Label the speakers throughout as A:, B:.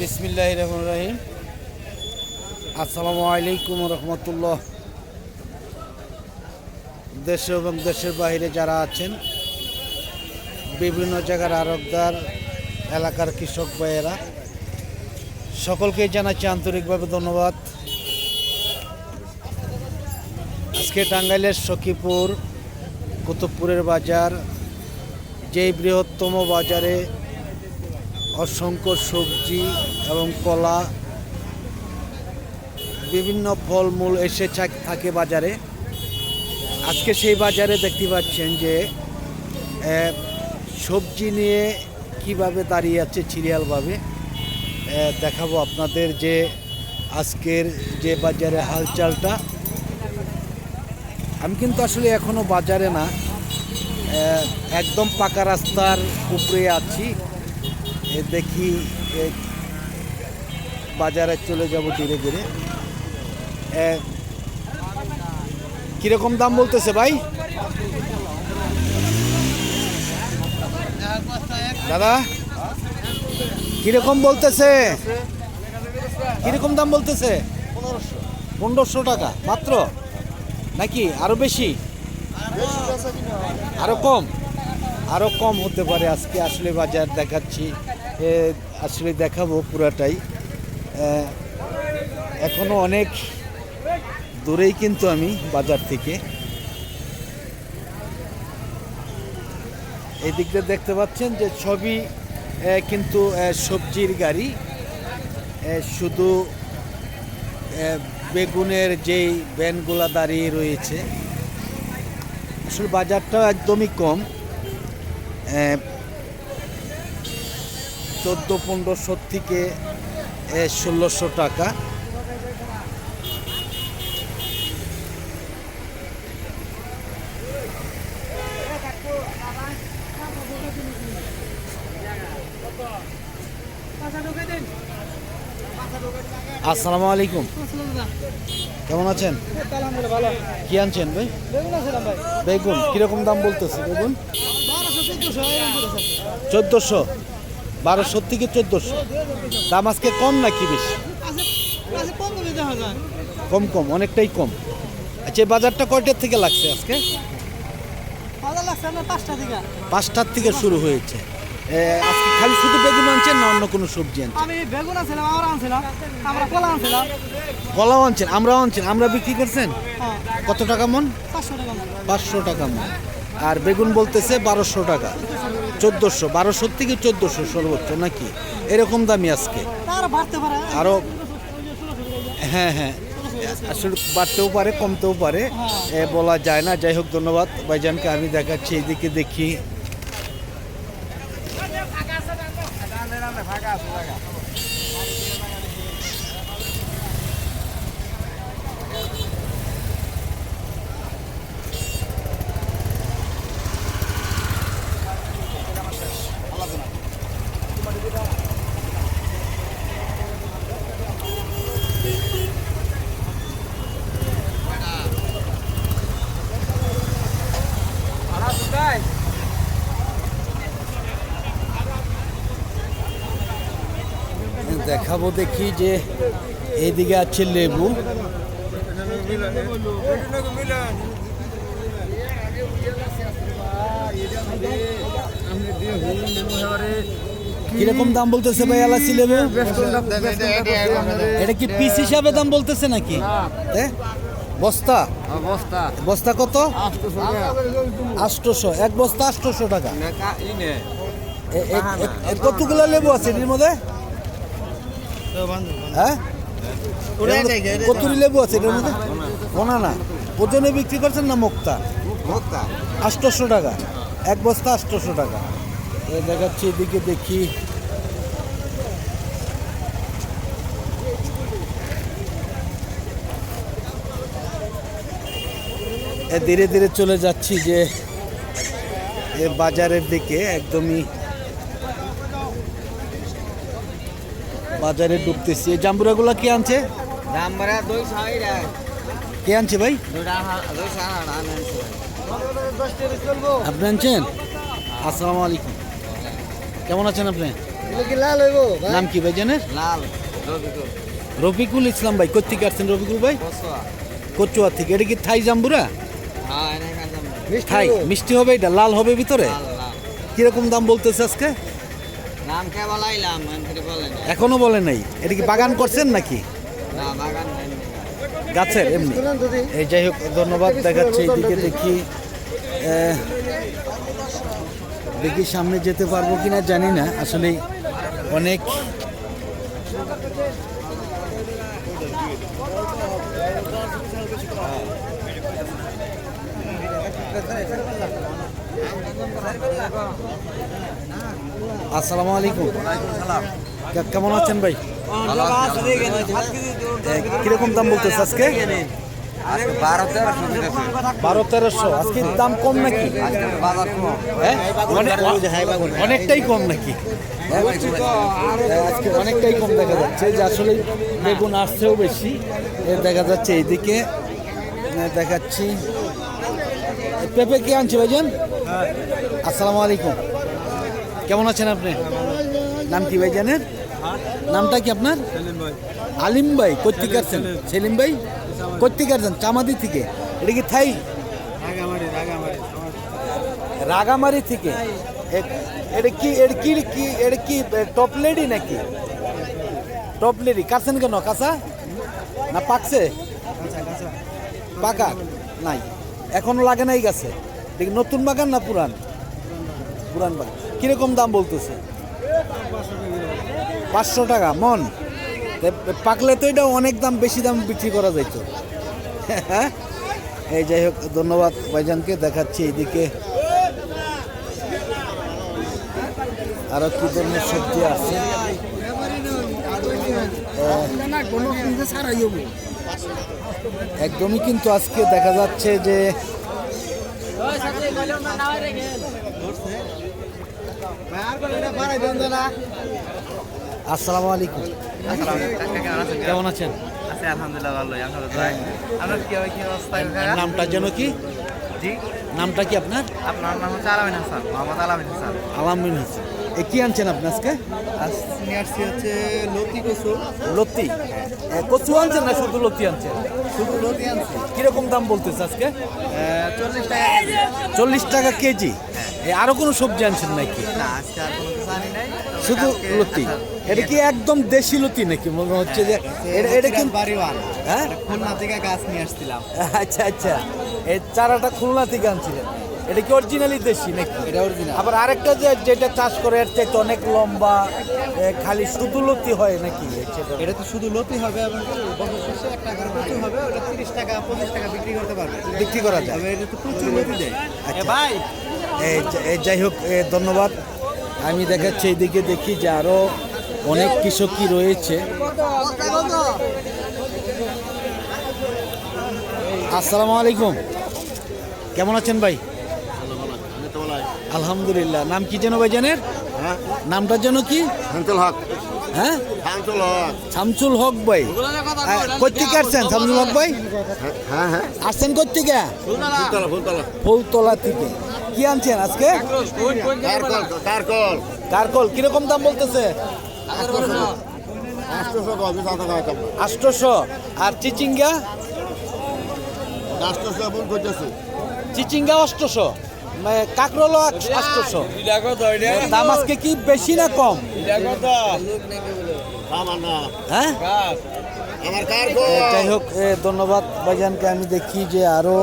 A: বিসমিল্লাহ রহমান রহিম। আসসালামু আলাইকুম রহমতুল্লাহ। দেশে এবং দেশের বাইরে যারা আছেন, বিভিন্ন জায়গার আরবদার, এলাকার কৃষক ভাইয়েরা সকলকেই জানাচ্ছি আন্তরিকভাবে ধন্যবাদ। আজকে টাঙ্গাইলের সখীপুর, কুতুবপুরের বাজার, যেই বৃহত্তম বাজারে অসংখ্য সবজি এবং কলা, বিভিন্ন ফলমূল এসে থাক- বাজারে। আজকে সেই বাজারে দেখতে পাচ্ছেন যে সবজি নিয়ে কীভাবে দাঁড়িয়ে আছে সিরিয়ালভাবে দেখাবো আপনাদের যে আজকের যে বাজারে হালচালটা। আমি কিন্তু আসলে এখনও বাজারে না একদম পাকা রাস্তার উপরে আছি। দেখি বাজারে চলে যাব ধীরে ধীরে। কীরকম দাম বলতেছে ভাই? দাদা, কীরকম বলতেছে? কীরকম দাম বলতেছে? পনেরোশো টাকা, মাত্র? নাকি আরও বেশি? আরও কম? আরও কম হতে পারে আজকে, আসলে বাজার দেখাচ্ছি। আসলে দেখাবো পুরাটাই। এ, এখনও অনেক দূরেই কিন্তু আমি বাজার থেকে। এই দিক দিয়ে দেখতে পাচ্ছেন যে ছবি কিন্তু সবজির গাড়ি। শুধু বেগুনের যেই ভ্যানগুলা দাঁড়িয়ে রয়েছে। আসলে বাজারটা একদমই কম। চোদ্দ পনেরোশো থেকে ষোলোশো টাকা। আসসালামু আলাইকুম। কেমন আছেন? কি আনছেন ভাই? বেগুন। কীরকম দাম বলতেছে বেগুন? চোদ্দোশো। বারোশো থেকে চোদ্দোশো। দাম আজকে কম নাকি বেশি? কম কম, অনেকটাই কম। আচ্ছা এই বাজারটা কয়টার থেকে লাগছে আজকে? পাঁচটার থেকে শুরু হয়েছে। খালি শুধু বেগুন আনছেন না অন্য কোনো সবজি আনছেন?
B: আমি বেগুন
A: কলাও আনছেন, আমরাও আনছেন, আমরা বিক্রি করছেন? কত টাকা মন।
B: পাঁচশো টাকা
A: মন। আর বেগুন বলতেছে বারোশো টাকা। চোদ্দোশো বারোশো থেকে চোদ্দশো সর্বোচ্চ নাকি? এরকম দামি আজকে।
B: আরও
A: আরও হ্যাঁ হ্যাঁ। আসলে বাড়তেও পারে কমতেও পারে। এ, বলা যায় না। যাই হোক ধন্যবাদ। ভাইজানকে আমি দেখাচ্ছি এদিকে দেখি। দেখাবো দেখি যে এইদিকে আছে লেবু। কীরকম দাম বলতেছে ভাই এলাচি লেবু? এটা কি পিস হিসাবে দাম বলতেছে নাকি? বস্তা?
C: অবস্থা
A: বস্তা কত? আটশোশো এক বস্তা আটশোশো টাকা। কতগুলো লেবু আছে এটির মধ্যে? হ্যাঁ? কতগুলি লেবু আছে এটার মধ্যে? কোনা না। ওজনে বিক্রি করছেন না মুক্তা। আটশোশো টাকা। এক বস্তা আটশোশো টাকা। এ দেখাচ্ছি এদিকে দেখি। এ ধীরে ধীরে চলে যাচ্ছি যে এ বাজারের দিকে একদমই বাজারে ঢুকতেছি। এই জাম্বুরাগুলো কে আনছে? কে আনছে ভাই? আপনি আনছেন? আসসালামু আলাইকুম। কেমন আছেন আপনি? নাম কি ভাই জানেন?
C: লাল রবিকুল।
A: রফিকুল ইসলাম ভাই কোথেকে আসছেন রফিকুল ভাই? কচুয়া। থেকে। এটা কি থাই জাম্বুরা?
C: হ্যাঁ
A: থাই মিষ্টি হবে এটা? লাল হবে ভিতরে? কীরকম দাম বলতেছে আজকে
C: নাম কে বলাইলাম আমি বলেন
A: এখনও বলে নাই। এটা কি বাগান করছেন নাকি?
C: না বাগান নাই
A: গাছের এমনি। এই যাই হোক ধন্যবাদ দেখাচ্ছে এইদিকে দেখি দেখি সামনে যেতে পারব কিনা জানি না। আসলে অনেক আসসালামু আলাইকুম। কেমন আছেন ভাই? কীরকম দাম বলতেছে আজকে?
C: বারো তেরোশো।
A: আজকে দাম কম নাকি? হ্যাঁ? অনেকটাই কম নাকি? আজকে অনেকটাই কম দেখা যাচ্ছে। যে আসলে বেগুন আসছেও বেশি। দেখা যাচ্ছে এইদিকে। দেখাচ্ছি পেঁপে কে আনছে ভাইজান? আসসালামু আলাইকুম। কেমন আছেন আপনি? নাম কি ভাইজানের? নামটা কি আপনার? আলিম ভাই কোথেকে সেলিম ভাই? কোথেকে আসছেন? চামাদি থেকে? এটা কি থাই? রাগামারি থেকে। এটা কি এটা কি কি কি টপ লেডি নাকি? টপ লেডি কাটছেন কেন? কাঁচা? না পাকছে? পাকা? নাই। এখনও লাগে নাই গাছে। দেখি নতুন বাগান না পুরান? পুরান বাগান। কীরকম দাম বলতেছে? পাঁচশো টাকা, মন। পাকলে তো এটা অনেক দাম, বেশি দাম বিক্রি করা যাইত। হ্যাঁ? এই যাই হোক, ধন্যবাদ ভাইজানকে, দেখাচ্ছি এইদিকে। আরও কি ধরনের সবজি আছে। একদমই কিন্তু আজকে দেখা যাচ্ছে যে আসসালামু আলাইকুম। কেমন আছেন?
C: আলহামদুলিল্লাহ ভালোই আপনার হয়?
A: নামটা যেন কি?
C: জি।
A: নামটা কি আপনার?
C: আপনার নাম হচ্ছে আলামিন হাসান মোহাম্মদ আলামিন হাসান।
A: আলামিন হোসেন। কি আনছেন আপনি আজকে?
C: হচ্ছে লতি কসু
A: লতি? কচু আনছেন না শুধু লতি আনছেন?
C: শুধু লতি আনছি।
A: কীরকম দাম বলতেছে আজকে?
C: চল্লিশ টাকা
A: চল্লিশ টাকা কেজি? এ, আরও কোনো সবজি আনছেন নাকি?
C: না আজকে আর কোনো আনি নাই।
A: শুধু লতি?
C: আচ্ছা,
A: এটা কি একদম দেশি লতি নাকি? মনে হচ্ছে যে এটা এটা কিন্তু
C: বাড়িওয়ান
A: হ্যাঁ?
C: খুলনা থেকে গাছ নিয়ে আসছিলাম।
A: আচ্ছা আচ্ছা। এই চারাটা খুলনা থেকে আনছিলেন। এটা কি অরিজিনালি দেশি নাকি?
C: এটা অরিজিনাল
A: আবার আরেকটা যে যেটা চাষ করে এর চাইতে অনেক লম্বা খালি শুধু লতি হয় নাকি?
C: এটা তো শুধু লতি হবে এবং বছর শেষে এক টাকার প্রচুর হবে ওটা তিরিশ টাকা পঁচিশ টাকা বিক্রি করতে পারবে।
A: বিক্রি করা যায়।
C: এটা তো প্রচুর লতি দেয়।
A: আচ্ছা।
C: ভাই।
A: এই যাই হোক ধন্যবাদ। আমি দেখাচ্ছি এইদিকে দেখি যে আরও অনেক কৃষকই রয়েছে। আসসালামু আলাইকুম। কেমন আছেন ভাই? আলহামদুলিল্লাহ। নাম কি যেন ভাই জানেন নামটা যেন কি?
D: শামসুল হক।
A: হ্যাঁ?
D: শামসুল হক।
A: ভাই। কোথেকে আসছেন শামসুল হক ভাই?
D: হ্যাঁ হ্যাঁ
A: আসছেন কোথেকে
D: ফুলতলা
A: থেকে। কি আনছেন আজকে?
D: কারকল
A: কীরকম দাম বলতেছে?
D: আষ্টশো
A: আর চিচিঙ্গা? চিচিঙ্গা অষ্টশো। কাকরোল আষ্টশো দাম আজকে কি বেশি না কম? হ্যাঁ? যাই হোক ধন্যবাদ ভাইজানকে। আমি দেখি যে আরও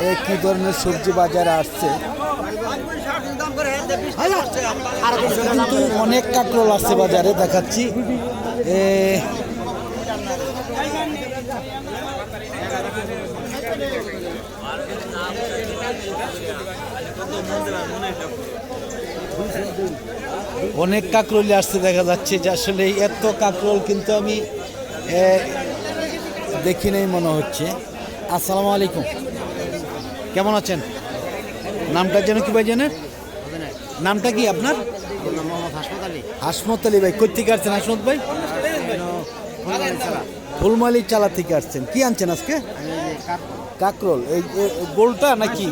A: এ, কি ধরনের সবজি বাজারে আসছে। কিন্তু অনেক কাকরোল আসছে বাজারে দেখাচ্ছি। অনেক কাকরোলি আসতে দেখা যাচ্ছে যে আসলে এত কাকরোল কিন্তু আমি দেখি নাই মনে হচ্ছে। আসসালামু আলাইকুম। কেমন আছেন? নামটা যেন কি ভাই জানেন? নামটা কি আপনার? হাসমত আলী ভাই কোথেকে আসছেন হাসমত ভাই? ফুলমালি চালা থেকে আসছেন। কি আনছেন আজকে? কাকরোল। এই গোলটা নাকি?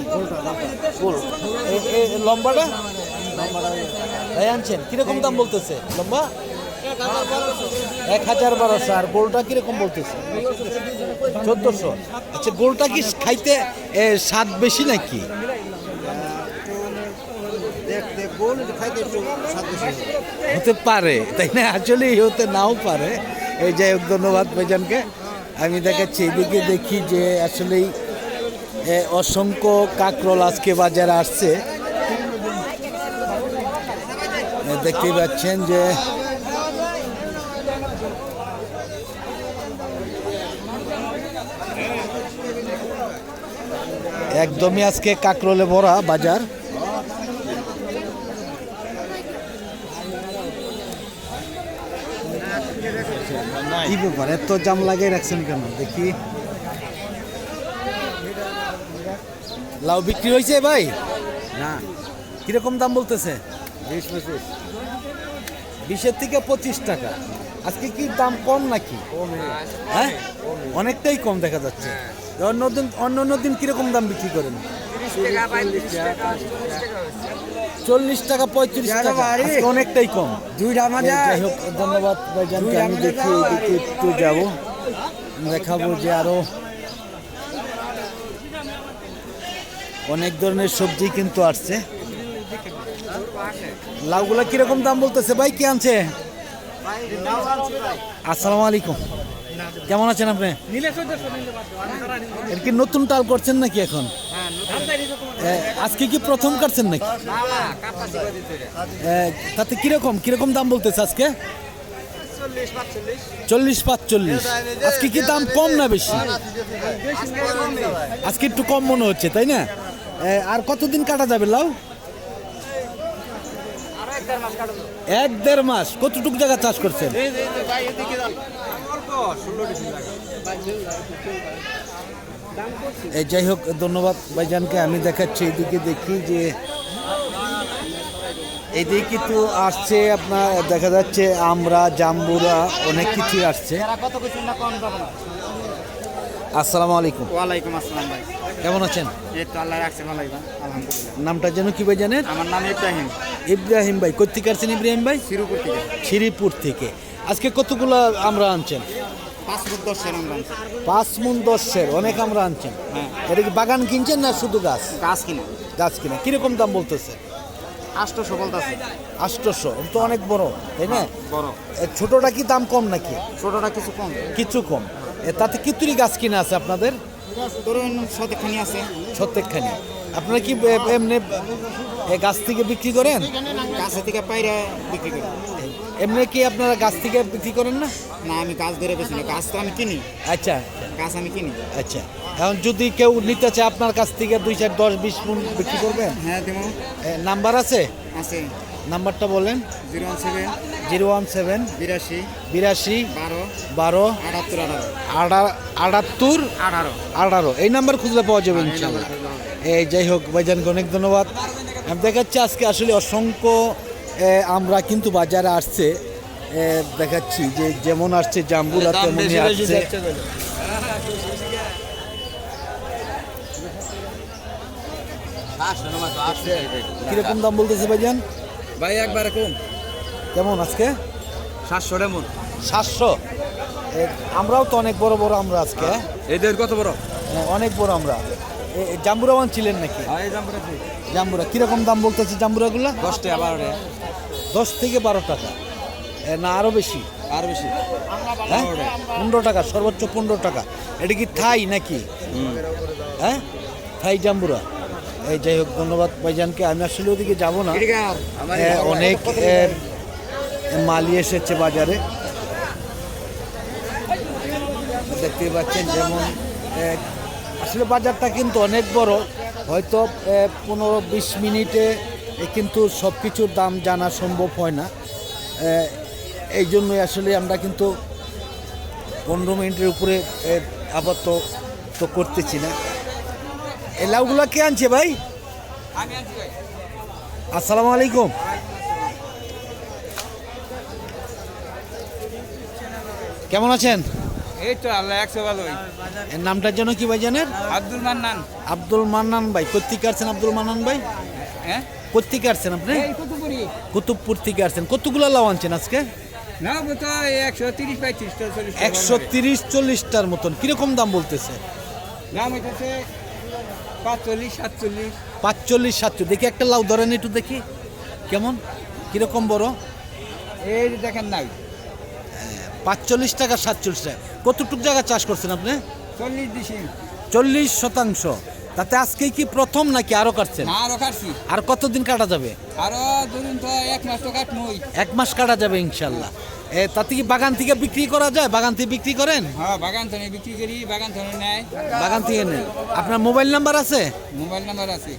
A: গোল। লম্বাটা? ভাই আনছেন, কীরকম দাম বলতেছে? লম্বা? এক হাজার বারোশো। আর গোলটা কীরকম বলতেছে? চোদ্দশো। আচ্ছা গোলটা কি খাইতে স্বাদ বেশি নাকি। হতে পারে, তাই না? আসলে হতে নাও পারে। এই যাই ধন্যবাদ ভাইজানকে। আমি দেখাচ্ছি, এদিকে দেখি যে আসলেই অসংখ্য কাকরোল আজকে বাজারে আসছে। দেখতেই পাচ্ছেন যে, একদমই আজকে কাকরোলে ভরা বাজার। কি ব্যাপার? এত জাম লাগিয়ে রাখছেন কেন? দেখি। লাউ বিক্রি হয়েছে ভাই?
C: না।
A: কীরকম দাম বলতেছে?
C: বিশ পঁচিশ।
A: বিশের থেকে পঁচিশ টাকা। আজকে কি দাম কম নাকি? হ্যাঁ? অনেকটাই কম দেখা যাচ্ছে। অন্য দিন অন্য অন্য দিন কীরকম দাম বিক্রি করেন? চল্লিশ টাকা পঁয়ত্রিশ টাকা। অনেকটাই কম। যাই হোক ধন্যবাদ ভাইজানকে আমি দেখি এদিকে একটু যাব। দেখাবো যে আরও অনেক ধরনের সবজি কিন্তু আসছে। লাউগুলা কীরকম দাম বলতেছে? ভাই কি আনছে? আসসালামু আলাইকুম। কেমন আছেন আপনি? কি নতুন টাল করছেন নাকি এখন? এ, আজকে কি প্রথম কাটছেন নাকি? এ, তাতে কীরকম কীরকম দাম বলতেছে আজকে? চল্লিশ পাঁচচল্লিশ। আজকে কি দাম কম না বেশি? আজকে একটু কম মনে হচ্ছে তাই না? আর কতদিন কাটা যাবে লাউ? এক দেড় মাস কতটুকু জায়গা চাষ করছেন? এই যাই হোক ধন্যবাদ ভাইজানকে। আমি দেখাচ্ছি এদিকে দেখি যে এদিকে কিন্তু আসছে আপনার দেখা যাচ্ছে আমরা জাম্বুরা অনেক কিছুই আসছে। আসসালামু আলাইকুম।
C: ওয়ালাইকুম আসসালাম ভাই।
A: কেমন আছেন?
C: এই তো আল্লাহ রাখছে আলহামদুলিল্লাহ।
A: নামটা যেন কি ভাই জানেন
C: আমার নাম ইব্রাহিম।
A: ইব্রাহিম ভাই কোথেকে আসছেন ইব্রাহিম ভাই?
C: শিরুপুর থেকে।
A: শ্রীপুর থেকে। আজকে কতগুলো আমরা আনছেন?
C: পাঁচ
A: মুন দশের অনেক আমরা আনছেন
C: হ্যাঁ।
A: এটা কি বাগান কিনছেন না শুধু গাছ?
C: গাছ কিনে।
A: গাছ কিনা। কীরকম দাম বলতেছে? আষ্টশো তো অনেক বড় তাই না?
C: বড়।
A: ছোটটা কি দাম কম নাকি?
C: ছোটটা কিছু কম।
A: কিছু কম। তাতে কিতুরি গাছ কিনা আছে আপনাদের?
C: ধরুন আছে।
A: আপনারা কি এমনি গাছ থেকে বিক্রি করেন?
C: গাছের থেকে পাইরে বিক্রি করি।
A: এমনি কি আপনারা গাছ থেকে বিক্রি করেন না?
C: না আমি গাছ ধরে বেশি না। গাছ তো আমি কিনি।
A: আচ্ছা।
C: গাছ আমি কিনি।
A: আচ্ছা। এখন যদি কেউ নিতে চায় আপনার কাছ থেকে দুই চার দশ বিশ মন বিক্রি করবেন?
C: হ্যাঁ দেবো।
A: নাম্বার আছে?
C: আছে।
A: নাম্বারটা বলেন।
C: Zero one seven.
A: Zero one seven.
C: বিরাশি।
A: বিরাশি।
C: বারো।
A: বারো।
C: আটাত্তর আঠারো।
A: আটাত্তর?
C: আঠারো।
A: আঠারো। এই নাম্বার খুঁজলে পাওয়া যাবে ইনশাল্লাহ। এই যাই হোক ভাইজানকে অনেক ধন্যবাদ। আমি দেখাচ্ছি আজকে আসলে অসংখ্য আমরা কিন্তু বাজারে আসছে দেখাচ্ছি যে যেমন আসছে জাম্বুরা তেমনই আসছে। কীরকম দাম বলতেছে ভাইজান?
C: ভাই একবারে কম।
A: কেমন আজকে?
C: সাতশো টাকা
A: সাতশো? আমরাও তো অনেক বড় বড় আমরা আজকে। হ্যাঁ?
C: এদের কত বড়?
A: হ্যাঁ, অনেক বড় আমরা। জাম্বুরামান ছিলেন নাকি? জাম্বুরা কীরকম দাম বলতেছে জাম্বুরাগুলা?
C: দশ টাকা বারো টাকা।
A: দশ থেকে বারো টাকা। না আরও বেশি।
C: আর বেশি।
A: হ্যাঁ? পনেরো টাকা সর্বোচ্চ পনেরো টাকা। এটা কি থাই নাকি? হ্যাঁ? থাই জাম্বুরা। এই যাই হোক ধন্যবাদ ভাইজানকে। আমি আসলে ওদিকে যাব না। অনেক মালি এসেছে বাজারে। দেখতেই পাচ্ছেন যেমন আসলে বাজারটা কিন্তু অনেক বড়। হয়তো পনেরো বিশ মিনিটে কিন্তু সব কিছুর দাম জানা সম্ভব হয় না। এই জন্যই আসলে আমরা কিন্তু পনেরো মিনিটের উপরে আপাতত তো করতেছি না। এই লাউগুলো কে আনছে ভাই? আসসালামু আলাইকুম। কেমন আছেন?
C: এই তো আল্লাহ একশো ভালোই।
A: এর নামটার জন্য কি ভাই জানেন?
C: আব্দুল মান্নান।
A: আব্দুল মান্নান ভাই কোথেকে আসছেন আব্দুল মান্নান ভাই?
C: হ্যাঁ?
A: কোথেকে আসছেন আপনি?
E: এই কত করি
A: কুতুবপুর থেকে আসছেন। কতগুলো লাউ আনছেন আজকে?
E: একশো তিরিশ
A: চল্লিশটার মতন। কীরকম দাম বলতেছে?
E: দাম হইতেছে পাঁচচল্লিশ সাতচল্লিশ।
A: পাঁচচল্লিশ সাতচল্লিশ। দেখি একটা লাউ ধরেন একটু দেখি। কেমন? কীরকম বড়?
E: এই দেখেন নাই।
A: পাঁচচল্লিশ টাকা সাতচল্লিশ টাকা। কতটুক জায়গা চাষ করছেন আপনি?
E: চল্লিশ
A: চল্লিশ শতাংশ। তাতে আজকে কি প্রথম নাকি আরও কাটছেন?
E: আরও কাটছি।
A: আর কতদিন কাটা যাবে?
E: আরও ধরুন তো এক মাস তো কাটমই।
A: এক মাস কাটা যাবে ইনশাল্লাহ। এ তাতে কি বাগান থেকে বিক্রি করা যায়? বাগান থেকে বিক্রি করেন?
E: হ্যাঁ বাগান থানে বিক্রি করি বাগান থানে নেয়।
A: বাগান থেকে নেন। আপনার মোবাইল নাম্বার আছে?
E: মোবাইল নাম্বার আছে।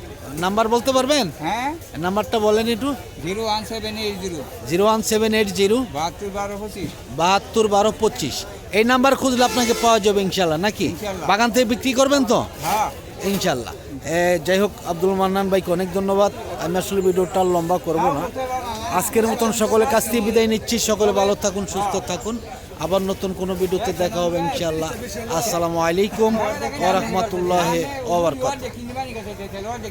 A: নাম্বার বলতে পারবেন?
E: হ্যাঁ।
A: নাম্বারটা বলেন একটু।
E: Zero one seven eight zero.
A: Zero one seven eight zero.
E: বাহাত্তর বারো পঁচিশ।
A: বাহাত্তর বারো পঁচিশ। এই নাম্বার খুঁজলে আপনাকে পাওয়া যাবে ইনশাল্লাহ নাকি? বাগান থেকে বিক্রি করবেন তো?
E: হ্যাঁ।
A: ইনশাল্লাহ যাই হোক আব্দুল মান্নান ভাইকে অনেক ধন্যবাদ। আমি আসলে ভিডিওটা লম্বা করব না। আজকের মতন সকলে কাছ থেকে বিদায় নিচ্ছি। সকলে ভালো থাকুন, সুস্থ থাকুন। আবার নতুন কোনো ভিডিওতে দেখা হবে ইনশাল্লাহ আসসালামু আলাইকুম ওরহমতুল্লাহ রাহমাতুল্লাহি